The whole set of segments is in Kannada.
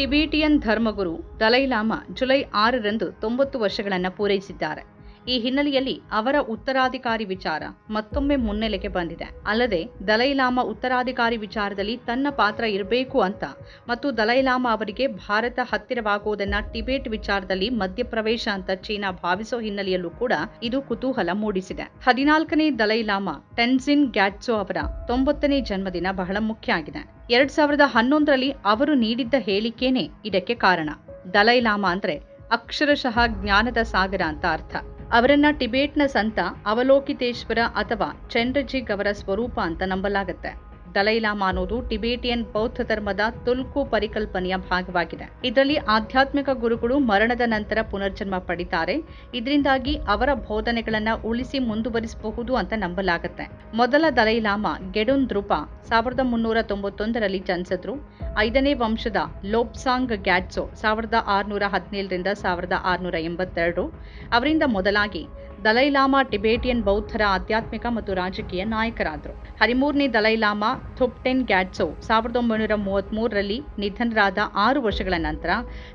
ಟಿಬೇಟಿಯನ್ ಧರ್ಮಗುರು ದಲೈಲಾಮಾ ಜುಲೈ ಆರರಂದು ತೊಂಬತ್ತು ವರ್ಷಗಳನ್ನು ಪೂರೈಸಿದ್ದಾರೆ. ಈ ಹಿನ್ನೆಲೆಯಲ್ಲಿ ಅವರ ಉತ್ತರಾಧಿಕಾರಿ ವಿಚಾರ ಮತ್ತೊಮ್ಮೆ ಮುನ್ನೆಲೆಗೆ ಬಂದಿದೆ. ಅಲ್ಲದೆ ದಲೈಲಾಮಾ ಉತ್ತರಾಧಿಕಾರಿ ವಿಚಾರದಲ್ಲಿ ತನ್ನ ಪಾತ್ರ ಇರಬೇಕು ಅಂತ ಮತ್ತು ದಲೈಲಾಮಾ ಅವರಿಗೆ ಭಾರತ ಹತ್ತಿರವಾಗುವುದನ್ನ ಟಿಬೇಟ್ ವಿಚಾರದಲ್ಲಿ ಮಧ್ಯಪ್ರವೇಶ ಅಂತ ಚೀನಾ ಭಾವಿಸೋ ಹಿನ್ನೆಲೆಯಲ್ಲೂ ಕೂಡ ಇದು ಕುತೂಹಲ ಮೂಡಿಸಿದೆ. ಹದಿನಾಲ್ಕನೇ ದಲೈಲಾಮಾ ಟೆನ್ಸಿನ್ ಗ್ಯಾಟ್ಸೋ ಅವರ ತೊಂಬತ್ತನೇ ಜನ್ಮದಿನ ಬಹಳ ಮುಖ್ಯ ಆಗಿದೆ. ಎರಡ್ ಸಾವಿರದ ಹನ್ನೊಂದರಲ್ಲಿ ಅವರು ನೀಡಿದ್ದ ಹೇಳಿಕೆನೇ ಇದಕ್ಕೆ ಕಾರಣ. ದಲೈಲಾಮಾ ಅಂದ್ರೆ ಅಕ್ಷರಶಃ ಜ್ಞಾನದ ಸಾಗರ ಅಂತ ಅರ್ಥ. ಅವರನ್ನ ಟಿಬೇಟ್ನ ಸಂತ ಅವಲೋಕಿತೇಶ್ವರ ಅಥವಾ ಚಂದ್ರಜಿಗ್ ಅವರ ಸ್ವರೂಪ ಅಂತ ನಂಬಲಾಗುತ್ತೆ. ದಲೈಲಾಮಾ ಅನ್ನೋದು ಟಿಬೇಟಿಯನ್ ಬೌದ್ಧ ಧರ್ಮದ ತುಲ್ಕು ಪರಿಕಲ್ಪನೆಯ ಭಾಗವಾಗಿದೆ. ಇದರಲ್ಲಿ ಆಧ್ಯಾತ್ಮಿಕ ಗುರುಗಳು ಮರಣದ ನಂತರ ಪುನರ್ಜನ್ಮ ಪಡಿತಾರೆ. ಇದರಿಂದಾಗಿ ಅವರ ಬೋಧನೆಗಳನ್ನ ಉಳಿಸಿ ಮುಂದುವರಿಸಬಹುದು ಅಂತ ನಂಬಲಾಗುತ್ತೆ. ಮೊದಲ ದಲೈಲಾಮ ಗೆಡುನ್ ದ್ರುಪ ಸಾವಿರದ ಮುನ್ನೂರ ತೊಂಬತ್ತೊಂದರಲ್ಲಿ ಜನಿಸಿದ್ರು. ಐದನೇ ವಂಶದ ಲೋಪ್ಸಾಂಗ್ ಗ್ಯಾಟ್ಸೋ ಸಾವಿರದ ಆರುನೂರ ಹದಿನೇಳರಿಂದ ಸಾವಿರದ ಆರುನೂರ ಎಂಬತ್ತೆರಡು. ಅವರಿಂದ ಮೊದಲಾಗಿ ದಲೈಲಾಮಾ ಟಿಬೇಟಿಯನ್ ಬೌದ್ಧರ ಆಧ್ಯಾತ್ಮಿಕ ಮತ್ತು ರಾಜಕೀಯ ನಾಯಕರಾದರು. ಹದಿಮೂರನೇ ದಲೈಲಾಮಾ ಥುಪ್ಟೆನ್ ಗ್ಯಾಟ್ಸೋ ಸಾವಿರದ ಒಂಬೈನೂರ ಮೂವತ್ತ್ಮೂರರಲ್ಲಿ ನಿಧನರಾದ ಆರು ವರ್ಷಗಳ ನಂತರ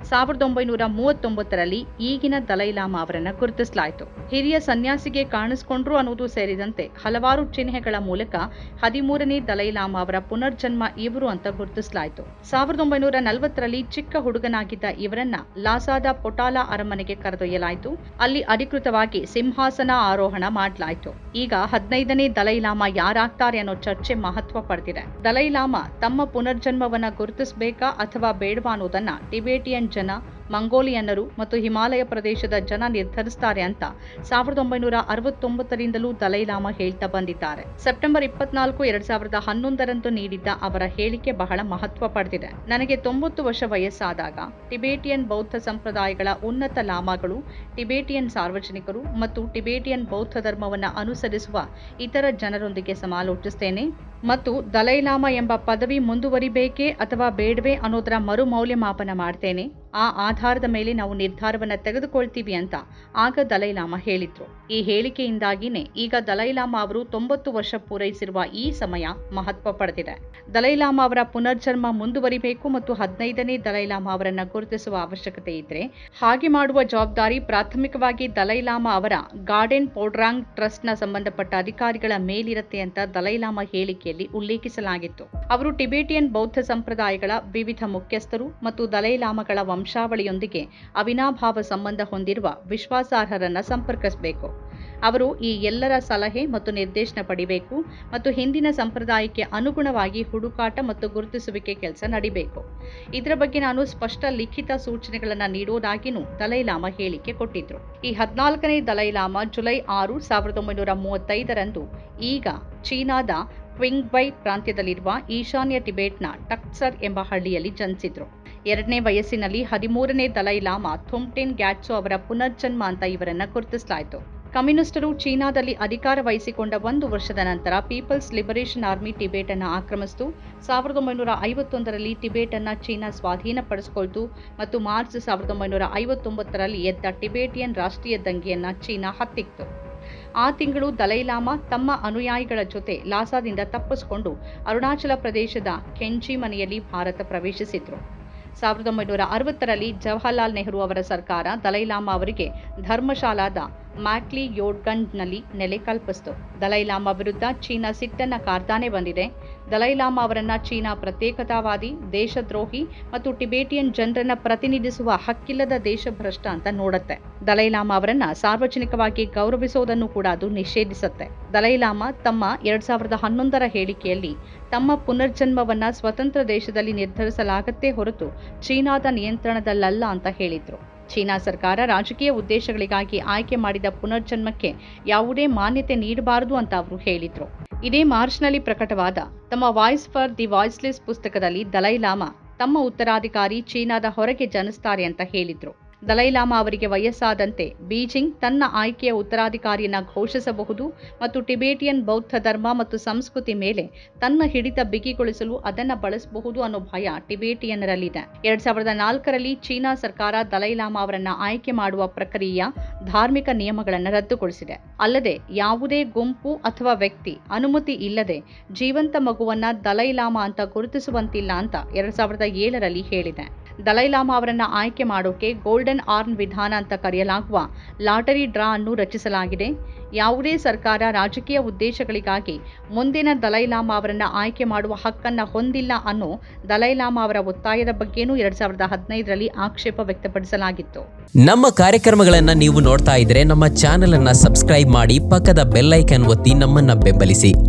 ಸಾವಿರದ ಒಂಬೈನೂರ ಮೂವತ್ತೊಂಬತ್ತರಲ್ಲಿ ಈಗಿನ ದಲೈಲಾಮಾ ಅವರನ್ನು ಗುರುತಿಸಲಾಯಿತು. ಹಿರಿಯ ಸನ್ಯಾಸಿಗೆ ಕಾಣಿಸಿಕೊಂಡ್ರು ಅನ್ನೋದು ಸೇರಿದಂತೆ ಹಲವಾರು ಚಿಹ್ನೆಗಳ ಮೂಲಕ ಹದಿಮೂರನೇ ದಲೈಲಾಮಾ ಅವರ ಪುನರ್ಜನ್ಮ ಇವರು ಅಂತ ಗುರುತಿಸಲಾಯಿತು. ಸಾವಿರದ ಒಂಬೈನೂರ ನಲವತ್ತರಲ್ಲಿ ಚಿಕ್ಕ ಹುಡುಗನಾಗಿದ್ದ ಇವರನ್ನ ಲಾಸಾದ ಪೊಟಾಲಾ ಅರಮನೆಗೆ ಕರೆದೊಯ್ಯಲಾಯಿತು. ಅಲ್ಲಿ ಅಧಿಕೃತವಾಗಿ ಸಿಂಹಾಸನ ಆರೋಹಣ ಮಾಡಲಾಯಿತು. ಈಗ ಹದಿನೈದನೇ ದಲೈಲಾಮಾ ಯಾರಾಗ್ತಾರೆ ಅನ್ನೋ ಚರ್ಚೆ ಮಹತ್ವ ಪಡೆದಿದೆ. ದಲೈಲಾಮಾ ತಮ್ಮ ಪುನರ್ಜನ್ಮವನ್ನ ಗುರುತಿಸಬೇಕಾ ಅಥವಾ ಬೇಡವಾ ಅನ್ನೋದನ್ನ ಟಿಬೇಟಿಯನ್ ಜನ ಮಂಗೋಲಿಯನ್ನರು ಮತ್ತು ಹಿಮಾಲಯ ಪ್ರದೇಶದ ಜನ ನಿರ್ಧರಿಸ್ತಾರೆ ಅಂತ ಸಾವಿರದ ಒಂಬೈನೂರ ಅರವತ್ತೊಂಬತ್ತರಿಂದಲೂ ದಲೈಲಾಮ ಹೇಳ್ತಾ ಬಂದಿದ್ದಾರೆ. ಸೆಪ್ಟೆಂಬರ್ ಇಪ್ಪತ್ನಾಲ್ಕು, ಎರಡ್ ಸಾವಿರದ ಹನ್ನೊಂದರಂದು ನೀಡಿದ್ದ ಅವರ ಹೇಳಿಕೆ ಬಹಳ ಮಹತ್ವ ಪಡೆದಿದೆ. ನನಗೆ ತೊಂಬತ್ತು ವರ್ಷ ವಯಸ್ಸಾದಾಗ ಟಿಬೇಟಿಯನ್ ಬೌದ್ಧ ಸಂಪ್ರದಾಯಗಳ ಉನ್ನತ ಲಾಮಾಗಳು, ಟಿಬೇಟಿಯನ್ ಸಾರ್ವಜನಿಕರು ಮತ್ತು ಟಿಬೇಟಿಯನ್ ಬೌದ್ಧ ಧರ್ಮವನ್ನು ಅನುಸರಿಸುವ ಇತರ ಜನರೊಂದಿಗೆ ಸಮಾಲೋಚಿಸ್ತೇನೆ. ಮತ್ತು ದಲೈಲಾಮ ಎಂಬ ಪದವಿ ಮುಂದುವರಿಬೇಕೇ ಅಥವಾ ಬೇಡವೇ ಅನ್ನೋದರ ಮರು ಮೌಲ್ಯಮಾಪನ ಮಾಡ್ತೇನೆ. ಆ ಆಧಾರದ ಮೇಲೆ ನಾವು ನಿರ್ಧಾರವನ್ನು ತೆಗೆದುಕೊಳ್ತೀವಿ ಅಂತ ಆಗ ದಲೈಲಾಮ ಹೇಳಿದ್ರು. ಈ ಹೇಳಿಕೆಯಿಂದಾಗಿನೇ ಈಗ ದಲೈಲಾಮ ಅವರು ತೊಂಬತ್ತು ವರ್ಷ ಪೂರೈಸಿರುವ ಈ ಸಮಯ ಮಹತ್ವ ಪಡೆದಿದೆ. ದಲೈಲಾಮ ಅವರ ಪುನರ್ಜನ್ಮ ಮುಂದುವರಿಬೇಕು ಮತ್ತು ಹದಿನೈದನೇ ದಲೈಲಾಮ ಅವರನ್ನ ಗುರುತಿಸುವ ಅವಶ್ಯಕತೆ ಇದ್ರೆ ಹಾಗೆ ಮಾಡುವ ಜವಾಬ್ದಾರಿ ಪ್ರಾಥಮಿಕವಾಗಿ ದಲೈಲಾಮ ಅವರ ಗಾರ್ಡೆನ್ ಪೋಡ್ರಾಂಗ್ ಟ್ರಸ್ಟ್ನ ಸಂಬಂಧಪಟ್ಟ ಅಧಿಕಾರಿಗಳ ಮೇಲಿರುತ್ತೆ ಅಂತ ದಲೈಲಾಮಾ ಹೇಳಿಕೆಯಲ್ಲಿ ಉಲ್ಲೇಖಿಸಲಾಗಿತ್ತು. ಅವರು ಟಿಬೇಟಿಯನ್ ಬೌದ್ಧ ಸಂಪ್ರದಾಯಗಳ ವಿವಿಧ ಮುಖ್ಯಸ್ಥರು ಮತ್ತು ದಲೈಲಾಮಗಳ ವಂಶಾವಳಿಯೊಂದಿಗೆ ಅವಿನಾಭಾವ ಸಂಬಂಧ ಹೊಂದಿರುವ ವಿಶ್ವಾಸಾರ್ಹರನ್ನ ಸಂಪರ್ಕಿಸಬೇಕು. ಅವರು ಈ ಎಲ್ಲರ ಸಲಹೆ ಮತ್ತು ನಿರ್ದೇಶನ ಪಡಿಬೇಕು ಮತ್ತು ಹಿಂದಿನ ಸಂಪ್ರದಾಯಕ್ಕೆ ಅನುಗುಣವಾಗಿ ಹುಡುಕಾಟ ಮತ್ತು ಗುರುತಿಸುವಿಕೆ ಕೆಲಸ ನಡಿಬೇಕು. ಇದರ ಬಗ್ಗೆ ನಾನು ಸ್ಪಷ್ಟ ಲಿಖಿತ ಸೂಚನೆಗಳನ್ನು ನೀಡೋದಾಗಿನೂ ದಲೈಲಾಮ ಹೇಳಿಕೆ ಕೊಟ್ಟಿದ್ರು. ಈ ಹದಿನಾಲ್ಕನೇ ದಲೈಲಾಮ ಜುಲೈ ಆರು ಸಾವಿರದ ಒಂಬೈನೂರ ಮೂವತ್ತೈದರಂದು ಈಗ ಚೀನಾದ ಕ್ವಿಂಗ್ಬೈ ಪ್ರಾಂತ್ಯದಲ್ಲಿರುವ ಈಶಾನ್ಯ ಟಿಬೇಟ್ನ ಟಕ್ಸರ್ ಎಂಬ ಹಳ್ಳಿಯಲ್ಲಿ ಜನಿಸಿದ್ರು. ಎರಡನೇ ವಯಸ್ಸಿನಲ್ಲಿ ಹದಿಮೂರನೇ ದಲೈಲಾಮಾ ಥುಮ್ಟಿನ್ ಗ್ಯಾಟ್ಸೋ ಅವರ ಪುನರ್ಜನ್ಮ ಅಂತ ಇವರನ್ನ ಗುರುತಿಸಲಾಯಿತು. ಕಮ್ಯುನಿಸ್ಟರು ಚೀನಾದಲ್ಲಿ ಅಧಿಕಾರ ವಹಿಸಿಕೊಂಡ ಒಂದು ವರ್ಷದ ನಂತರ ಪೀಪಲ್ಸ್ ಲಿಬರೇಷನ್ ಆರ್ಮಿ ಟಿಬೇಟ್ ಅನ್ನು ಆಕ್ರಮಿಸಿತು. ಸಾವಿರದ ಒಂಬೈನೂರ ಐವತ್ತೊಂದರಲ್ಲಿ ಟಿಬೇಟ್ ಅನ್ನು ಚೀನಾ ಸ್ವಾಧೀನಪಡಿಸಿಕೊಳ್ತು ಮತ್ತು ಮಾರ್ಚ್ ಸಾವಿರದ ಒಂಬೈನೂರ ಐವತ್ತೊಂಬತ್ತರಲ್ಲಿ ಎದ್ದ ಟಿಬೇಟಿಯನ್ ರಾಷ್ಟ್ರೀಯ ದಂಗೆಯನ್ನು ಚೀನಾ ಹತ್ತಿಕ್ತು ಆ ತಿಂಗಳು ದಲೈಲಾಮಾ ತಮ್ಮ ಅನುಯಾಯಿಗಳ ಜೊತೆ ಲಾಸಾದಿಂದ ತಪ್ಪಿಸಿಕೊಂಡು ಅರುಣಾಚಲ ಪ್ರದೇಶದ ಕೆಂಚಿ ಮನೆಯಲ್ಲಿ ಭಾರತ ಪ್ರವೇಶಿಸಿದ್ರು. ಸಾವಿರದ ಒಂಬೈನೂರ ಅರವತ್ತರಲ್ಲಿ ಜವಾಹರ್ಲಾಲ್ ನೆಹರು ಅವರ ಸರ್ಕಾರ ದಲೈಲಾಮಾ ಅವರಿಗೆ ಧರ್ಮಶಾಲಾದ ಮ್ಯಾಕ್ಲಿ ಯೋಡ್ಗಂಜ್ನಲ್ಲಿ ನೆಲೆ ಕಲ್ಪಿಸಿತು. ದಲೈಲಾಮಾ ವಿರುದ್ಧ ಚೀನಾ ಸಿಟ್ಟನ್ನ ಕಾರ್ತಾನೆ ಬಂದಿದೆ. ದಲೈಲಾಮಾ ಅವರನ್ನು ಚೀನಾ ಪ್ರತ್ಯೇಕತಾವಾದಿ, ದೇಶದ್ರೋಹಿ ಮತ್ತು ಟಿಬೇಟಿಯನ್ ಜನರನ್ನ ಪ್ರತಿನಿಧಿಸುವ ಹಕ್ಕಿಲ್ಲದ ದೇಶಭ್ರಷ್ಟ ಅಂತ ನೋಡುತ್ತೆ. ದಲೈಲಾಮಾ ಅವರನ್ನ ಸಾರ್ವಜನಿಕವಾಗಿ ಗೌರವಿಸುವುದನ್ನು ಕೂಡ ಅದು ನಿಷೇಧಿಸುತ್ತೆ. ದಲೈಲಾಮಾ ತಮ್ಮ ಎರಡ್ ಸಾವಿರದ ಹನ್ನೊಂದರ ಹೇಳಿಕೆಯಲ್ಲಿ ತಮ್ಮ ಪುನರ್ಜನ್ಮವನ್ನ ಸ್ವತಂತ್ರ ದೇಶದಲ್ಲಿ ನಿರ್ಧರಿಸಲಾಗತ್ತೇ ಹೊರತು ಚೀನಾದ ನಿಯಂತ್ರಣದಲ್ಲಲ್ಲ ಅಂತ ಹೇಳಿದ್ರು. ಚೀನಾ ಸರ್ಕಾರ ರಾಜಕೀಯ ಉದ್ದೇಶಗಳಿಗಾಗಿ ಆಯ್ಕೆ ಮಾಡಿದ ಪುನರ್ಜನ್ಮಕ್ಕೆ ಯಾವುದೇ ಮಾನ್ಯತೆ ನೀಡಬಾರದು ಅಂತ ಅವರು ಹೇಳಿದ್ರು. ಇದೇ ಮಾರ್ಚ್ನಲ್ಲಿ ಪ್ರಕಟವಾದ ತಮ್ಮ ವಾಯ್ಸ್ ಫಾರ್ ದಿ ವಾಯ್ಸ್ಲೆಸ್ ಪುಸ್ತಕದಲ್ಲಿ ದಲೈಲಾಮಾ ತಮ್ಮ ಉತ್ತರಾಧಿಕಾರಿ ಚೀನಾದ ಹೊರಗೆ ಜನಿಸ್ತಾರೆ ಅಂತ ಹೇಳಿದ್ರು. ದಲೈಲಾಮಾ ಅವರಿಗೆ ವಯಸ್ಸಾದಂತೆ ಬೀಜಿಂಗ್ ತನ್ನ ಆಯ್ಕೆಯ ಉತ್ತರಾಧಿಕಾರಿಯನ್ನು ಘೋಷಿಸಬಹುದು ಮತ್ತು ಟಿಬೇಟಿಯನ್ ಬೌದ್ಧ ಧರ್ಮ ಮತ್ತು ಸಂಸ್ಕೃತಿ ಮೇಲೆ ತನ್ನ ಹಿಡಿತ ಬಿಗಿಗೊಳಿಸಲು ಅದನ್ನು ಬಳಸಬಹುದು ಅನ್ನೋ ಭಯ ಟಿಬೇಟಿಯನ್ನರಲ್ಲಿದೆ. ಎರಡ್ ಸಾವಿರದ ನಾಲ್ಕರಲ್ಲಿ ಚೀನಾ ಸರ್ಕಾರ ದಲೈಲಾಮಾ ಅವರನ್ನ ಆಯ್ಕೆ ಮಾಡುವ ಪ್ರಕ್ರಿಯೆಯ ಧಾರ್ಮಿಕ ನಿಯಮಗಳನ್ನು ರದ್ದುಗೊಳಿಸಿದೆ. ಅಲ್ಲದೆ ಯಾವುದೇ ಗುಂಪು ಅಥವಾ ವ್ಯಕ್ತಿ ಅನುಮತಿ ಇಲ್ಲದೆ ಜೀವಂತ ಮಗುವನ್ನ ದಲೈಲಾಮಾ ಅಂತ ಗುರುತಿಸುವಂತಿಲ್ಲ ಅಂತ ಎರಡ್ ಸಾವಿರದ ಏಳರಲ್ಲಿ ಹೇಳಿದೆ. ದಲೈಲಾಮಾ ಅವರನ್ನ ಆಯ್ಕೆ ಮಾಡೋಕೆ ಗೋಲ್ಡನ್ ಆರ್ನ್ ವಿಧಾನ ಅಂತ ಕರೆಯಲಾಗುವ ಲಾಟರಿ ಡ್ರಾ ಅನ್ನು ರಚಿಸಲಾಗಿದೆ. ಯಾವುದೇ ಸರ್ಕಾರ ರಾಜಕೀಯ ಉದ್ದೇಶಗಳಿಗಾಗಿ ಮುಂದಿನ ದಲೈಲಾಮಾ ಅವರನ್ನ ಆಯ್ಕೆ ಮಾಡುವ ಹಕ್ಕನ್ನ ಹೊಂದಿಲ್ಲ ಅನ್ನೋ ದಲೈಲಾಮಾ ಅವರ ಒತ್ತಾಯದ ಬಗ್ಗೆನೂ ಎರಡ್ ಸಾವಿರದ ಹದಿನೈದರಲ್ಲಿ ಆಕ್ಷೇಪ ವ್ಯಕ್ತಪಡಿಸಲಾಗಿತ್ತು. ನಮ್ಮ ಕಾರ್ಯಕ್ರಮಗಳನ್ನು ನೀವು ನೋಡ್ತಾ ಇದ್ರೆ ನಮ್ಮ ಚಾನೆಲ್ ಅನ್ನ ಸಬ್ಸ್ಕ್ರೈಬ್ ಮಾಡಿ ಪಕ್ಕದ ಬೆಲ್ಲೈಕನ್ ಒತ್ತಿ ನಮ್ಮನ್ನ ಬೆಂಬಲಿಸಿ.